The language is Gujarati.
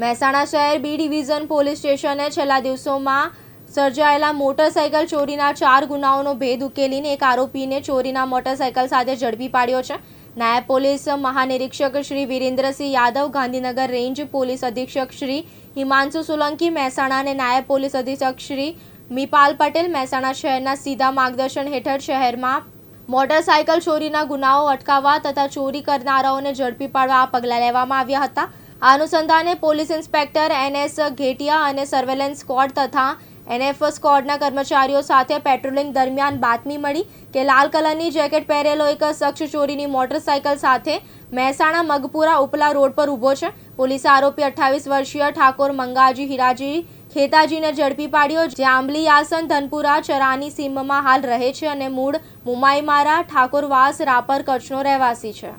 મહેસાણા શહેર બી ડિવિઝન પોલીસ સ્ટેશને છેલ્લા દિવસોમાં સર્જાયેલા મોટરસાયકલ ચોરીના ચાર ગુનાઓનો ભેદ ઉકેલીને એક આરોપીને ચોરીના મોટરસાયકલ સાથે ઝડપી પાડ્યો છે. નાયબ પોલીસ મહાનિરીક્ષક શ્રી વિરેન્દ્રસિંહ યાદવ, ગાંધીનગર રેન્જ પોલીસ અધિક્ષક શ્રી હિમાંશુ સોલંકી, મહેસાણા અને નાયબ પોલીસ અધિક્ષક શ્રી મિપાલ પટેલ મહેસાણા શહેરના સીધા માર્ગદર્શન હેઠળ શહેરમાં મોટરસાયકલ ચોરીના ગુનાઓ અટકાવવા તથા ચોરી કરનારાઓને ઝડપી પાડવા આ પગલાં લેવામાં આવ્યા હતા. આ અનુસંધાને પોલીસ ઇન્સ્પેક્ટર એનએસ ઘેટિયા અને સર્વેલન્સ સ્ક્વોડ તથા એનએફ સ્ક્વોડના કર્મચારીઓ સાથે પેટ્રોલિંગ દરમિયાન બાતમી મળી કે લાલ કલરની જેકેટ પહેરેલો એક શખ્સ ચોરીની મોટરસાયકલ સાથે મહેસાણા મગપુરા ઉપલા રોડ પર ઊભો છે. પોલીસે આરોપી અઠ્ઠાવીસ વર્ષીય ઠાકોર મંગાજી હિરાજી ખેતાજીને ઝડપી પાડ્યો, જે આંબલી, આસન, ધનપુરા, ચરાની સીમમાં હાલ રહે છે અને મૂળ મુમાઈમારા ઠાકોરવાસ રાપર કચ્છનો રહેવાસી છે.